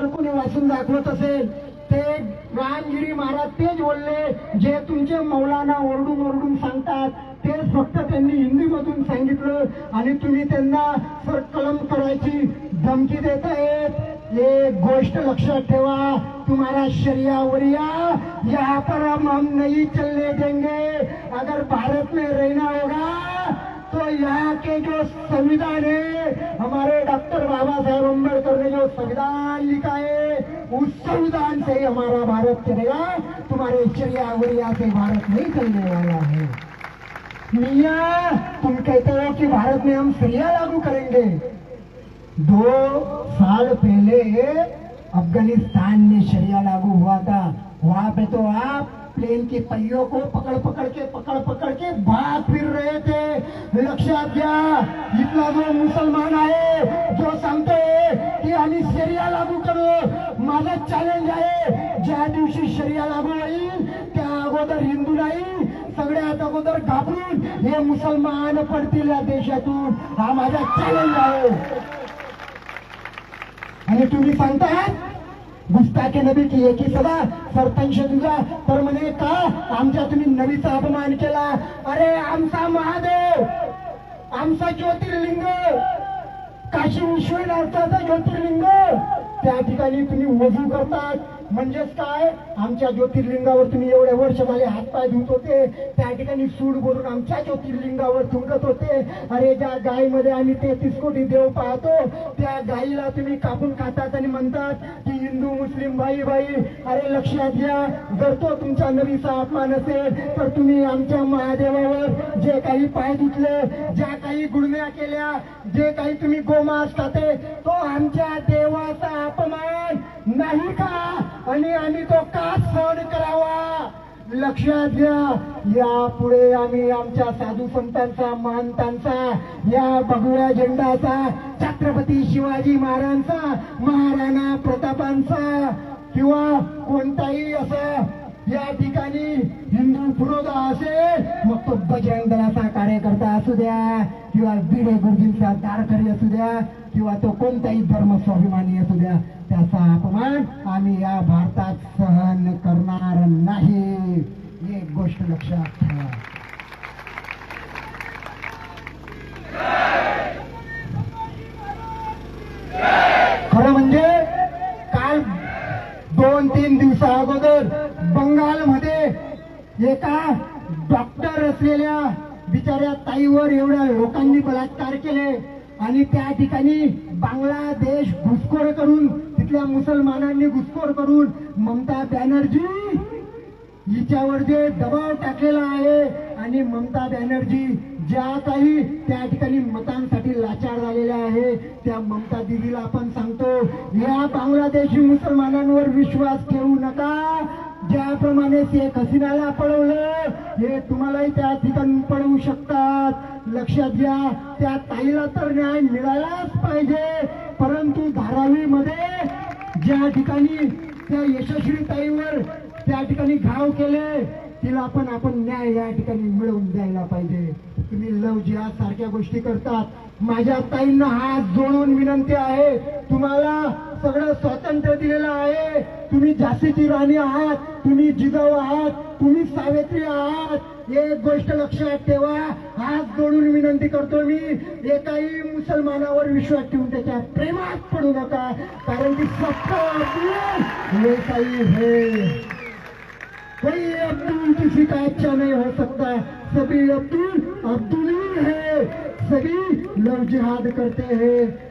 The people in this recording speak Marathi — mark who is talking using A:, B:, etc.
A: जर कोणी वाचून दाखवत असेल ते रामगिरी महाराज तेच बोलले जे तुमचे मौलाना ओरडून ओरडून सांगतात. तेच फक्त त्यांनी हिंदीमधून सांगितलं आणि तुम्ही त्यांना सर कलम करायची धमकी देत आहेत. एक गोष्ट लक्षात ठेवा तुम्हारा शरिया वरिया यहाँ पर हम हम नहीं चलने देंगे. अगर भारत में रहना होगा यहाँ के जो संविधान है। हमारे डॉक्टर बाबा साहेब अंबेडकर ने जो संविधान लिखा है, उस संविधान से ही हमारा भारत चलेगा। तुम्हारे शरिया वरिया से भारत नहीं चलने वाला है। मिया, तुम कहते हो कि भारत में हम सरिया लागू करेंगे। दो साल पहले अफ़गानिस्तान में शरिया लागू हुआ था। वहाँ पे तो आप प्लेन के पहियों को पकड़ पकड़ के पकड़ पकड़ के भाग फिर रहे थे। लक्षात घ्या इथला जो मुसलमान आहे जो सांगतोय की आम्ही शरिया लागू करू माझा चॅलेंज आहे ज्या दिवशी शरिया लागू होईल त्या अगोदर हिंदू नाही सगळ्यात अगोदर घाबरून हे मुसलमान पडतील या देशातून. हा माझा चॅलेंज आहे. आणि तुम्ही सांगता गुस्ताखे नबी की एकी सदा सरपंच तुझा तर म्हणे का? आमच्या तुम्ही नबीचा अपमान केला. अरे आमचा महादेव आमचा ज्योतिर्लिंग काशी विश्वनाथाचा ज्योतिर्लिंग त्या ठिकाणी तुम्ही वजू करतात. म्हणजेच काय? आमच्या ज्योतिर्लिंगावर तुम्ही एवढे वर्ष झाले हातपाय धुत होते. त्या ठिकाणी सूड भरून आमच्या ज्योतिर्लिंगावर थुंकत होते. अरे ज्या गायीमध्ये आम्ही तेहतीस कोटी देव पाहतो त्या गायीला तुम्ही कापून खातात आणि म्हणतात मुस्लिम भाई भाई अरे लक्षात घ्या जर तो तुमच्या नवीचा अपमान असेल तर तुम्ही आमच्या महादेवावर जे काही पाय धुतले ज्या काही गुडण्या केल्या जे काही तुम्ही गोमास खाते तो आमच्या देवाचा अपमान नाही का? आणि आम्ही तो का सहन करावा? लक्षात घ्या यापुढे आम्ही आमच्या साधू संतांचा महंतांचा या भगव्या झेंडाचा छत्रपती शिवाजी महाराजांचा महाराणा प्रतापांचा किंवा कोणताही असा या ठिकाणी हिंदू पुरोधा असेल मग तो बजरंग दलाचा कार्यकर्ता असू द्या किंवा बिडे गुरुजींचा दारकरी असू द्या किंवा तो कोणताही धर्म स्वाभिमानी असू द्या त्याचा अपमान आम्ही या भारतात सहन करणार नाही. एक गोष्ट लक्षात ठेवा. खरं म्हणजे काल दोन तीन दिवसा अगोदर बंगालमध्ये एका डॉक्टर असलेल्या बिचाऱ्या ताईवर एवढ्या लोकांनी बलात्कार केले आणि त्या ठिकाणी बांगलादेश घुसखोर करून इथल्या मुसलमानांनी घुसखोर करून ममता बॅनर्जी हिच्यावर जे दबाव टाकलेला आहे आणि ममता बॅनर्जी ज्या काही त्या ठिकाणी मतांसाठी लाचार झालेल्या आहे त्या ममता दिदीला आपण सांगतो या बांगलादेशी मुसलमानांवर विश्वास ठेवू नका. ज्याप्रमाणे शेख हसीनाला पळवलं हे तुम्हालाही त्या ठिकाणी पळवू शकतात. लक्षात घ्या त्या ताईला तर न्याय मिळायलाच पाहिजे परंतु धारावीमध्ये ज्या ठिकाणी त्या यशस्वी ताईवर त्या ठिकाणी घाव केले तिला पण आपण न्याय या ठिकाणी मिळवून द्यायला पाहिजे. तुम्ही लव जिहाद सारख्या गोष्टी करतात. माझ्या ताईंना हात जोडून विनंती आहे तुम्हाला सगळं स्वातंत्र्य दिलेलं आहे. तुम्ही झाशीची राणी आहात तुम्ही जिजाऊ आहात तुम्ही सावित्री आहात. एक गोष्ट लक्षात ठेवा. हात जोडून विनंती करतो मी. एकाही मुसलमानावर विश्वास ठेवून त्याच्या प्रेमात पडू नका. कारण की सबका हे ये सही कोई अब्दुल किसी का अच्छा नहीं हो सकता. सभी अब्दुल अब्दुल है सभी लव जिहाद करते हैं.